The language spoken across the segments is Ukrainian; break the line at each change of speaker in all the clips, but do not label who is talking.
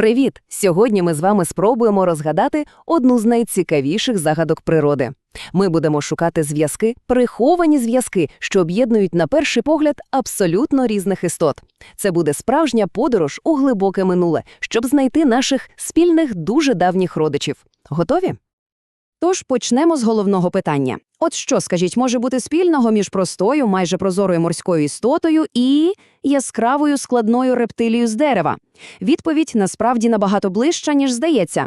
Привіт! Сьогодні ми з вами спробуємо розгадати одну з найцікавіших загадок природи. Ми будемо шукати зв'язки, приховані зв'язки, що об'єднують на перший погляд абсолютно різних істот. Це буде справжня подорож у глибоке минуле, щоб знайти наших спільних дуже давніх родичів. Готові?
Тож почнемо з головного питання. От що, скажіть, може бути спільного між простою, майже прозорою морською істотою і яскравою складною рептилією з дерева? Відповідь насправді набагато ближча, ніж здається.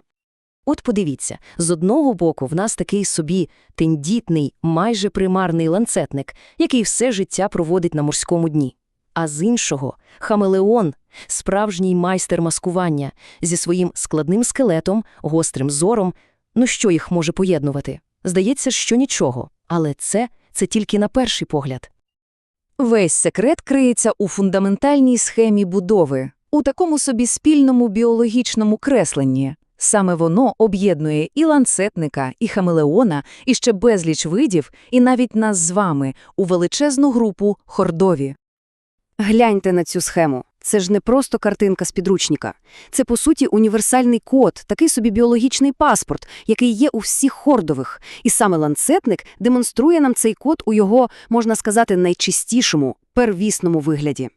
От подивіться, з одного боку в нас такий собі тендітний, майже примарний ланцетник, який все життя проводить на морському дні. А з іншого – хамелеон, справжній майстер маскування, зі своїм складним скелетом, гострим зором. Ну що їх може поєднувати? Здається, що нічого. Але це – це тільки на перший погляд.
Весь секрет криється у фундаментальній схемі будови, у такому собі спільному біологічному кресленні. Саме воно об'єднує і ланцетника, і хамелеона, і ще безліч видів, і навіть нас з вами у величезну групу хордові.
Гляньте на цю схему. Це ж не просто картинка з підручника. Це, по суті, універсальний код, такий собі біологічний паспорт, який є у всіх хордових. І саме ланцетник демонструє нам цей код у його, можна сказати, найчистішому, первісному вигляді.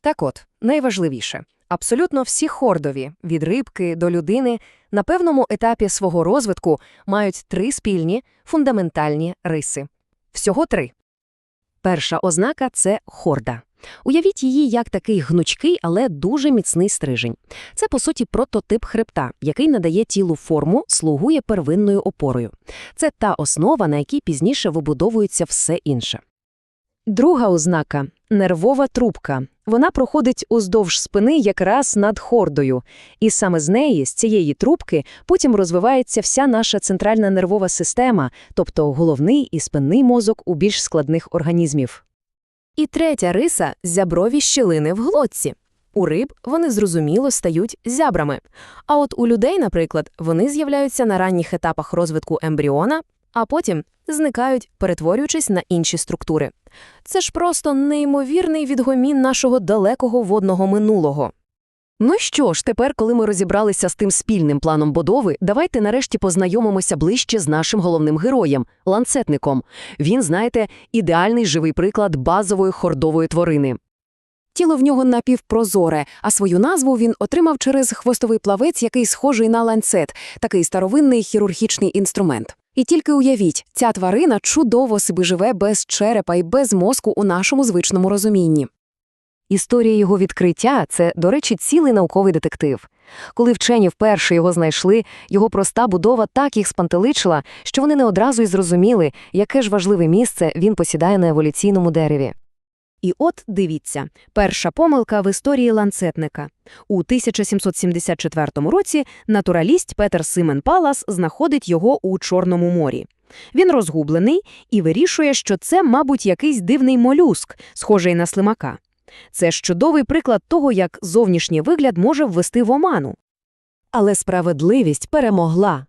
Так от, найважливіше. Абсолютно всі хордові, від рибки до людини, на певному етапі свого розвитку мають три спільні, фундаментальні риси. Всього три. Перша ознака – це хорда. Уявіть її як такий гнучкий, але дуже міцний стрижень. Це, по суті, прототип хребта, який надає тілу форму, слугує первинною опорою. Це та основа, на якій пізніше вибудовується все інше. Друга ознака – нервова трубка. Вона проходить уздовж спини якраз над хордою. І саме з неї, з цієї трубки, потім розвивається вся наша центральна нервова система, тобто головний і спинний мозок у більш складних організмів. І третя риса – зяброві щілини в глотці. У риб вони зрозуміло стають зябрами. А от у людей, наприклад, вони з'являються на ранніх етапах розвитку ембріона, а потім зникають, перетворюючись на інші структури. Це ж просто неймовірний відгомін нашого далекого водного минулого. Ну що ж, тепер, коли ми розібралися з тим спільним планом будови, давайте нарешті познайомимося ближче з нашим головним героєм – ланцетником. Він, знаєте, ідеальний живий приклад базової хордової тварини. Тіло в нього напівпрозоре, а свою назву він отримав через хвостовий плавець, який схожий на ланцет, такий старовинний хірургічний інструмент. І тільки уявіть, ця тварина чудово себе живе без черепа і без мозку у нашому звичному розумінні. Історія його відкриття – це, до речі, цілий науковий детектив. Коли вчені вперше його знайшли, його проста будова так їх спантеличила, що вони не одразу й зрозуміли, яке ж важливе місце він посідає на еволюційному дереві. І от дивіться, перша помилка в історії ланцетника. У 1774 році натураліст Петер Симен Палас знаходить його у Чорному морі. Він розгублений і вирішує, що це, мабуть, якийсь дивний молюск, схожий на слимака. Це чудовий приклад того, як зовнішній вигляд може ввести в оману. Але справедливість перемогла.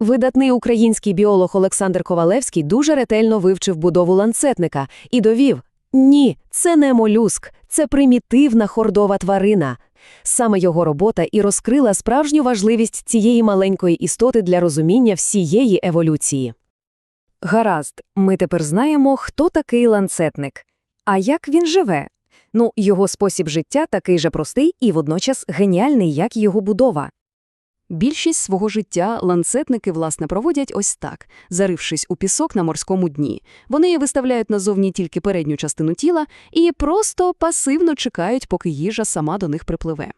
Видатний український біолог Олександр Ковалевський дуже ретельно вивчив будову ланцетника і довів ні, це не молюск, це примітивна хордова тварина. Саме його робота і розкрила справжню важливість цієї маленької істоти для розуміння всієї еволюції. Гаразд, ми тепер знаємо, хто такий ланцетник. А як він живе? Ну, його спосіб життя такий же простий і водночас геніальний, як його будова. Більшість свого життя ланцетники, власне, проводять ось так, зарившись у пісок на морському дні. Вони виставляють назовні тільки передню частину тіла і просто пасивно чекають, поки їжа сама до них припливе.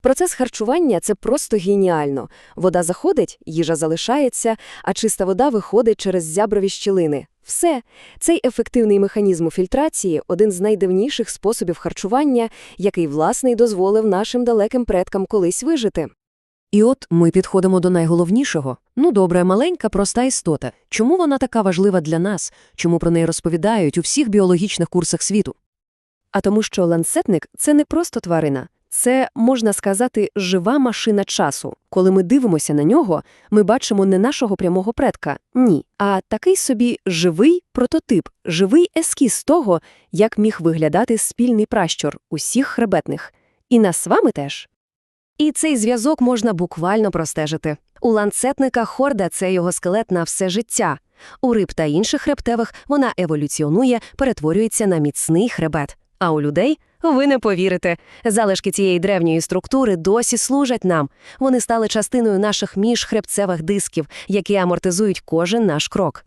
Процес харчування – це просто геніально. Вода заходить, їжа залишається, а чиста вода виходить через зяброві щілини. Все. Цей ефективний механізм фільтрації – один з найдавніших способів харчування, який, власне, й дозволив нашим далеким предкам колись вижити. І от ми підходимо до найголовнішого. Ну добре, маленька, проста істота. Чому вона така важлива для нас? Чому про неї розповідають у всіх біологічних курсах світу? А тому що ланцетник – це не просто тварина. Це, можна сказати, жива машина часу. Коли ми дивимося на нього, ми бачимо не нашого прямого предка, ні, а такий собі живий прототип, живий ескіз того, як міг виглядати спільний пращур усіх хребетних. І нас з вами теж. І цей зв'язок можна буквально простежити. У ланцетника хорда це його скелет на все життя. У риб та інших хребтевих вона еволюціонує, перетворюється на міцний хребет. А у людей ви не повірите. Залишки цієї древньої структури досі служать нам. Вони стали частиною наших міжхребцевих дисків, які амортизують кожен наш крок.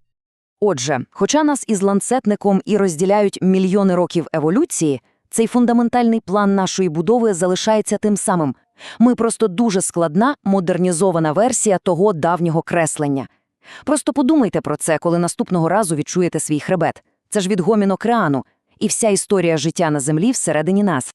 Отже, хоча нас із ланцетником і розділяють мільйони років еволюції, цей фундаментальний план нашої будови залишається тим самим. Ми просто дуже складна, модернізована версія того давнього креслення. Просто подумайте про це, коли наступного разу відчуєте свій хребет. Це ж від гомінокреану, і вся історія життя на землі всередині нас.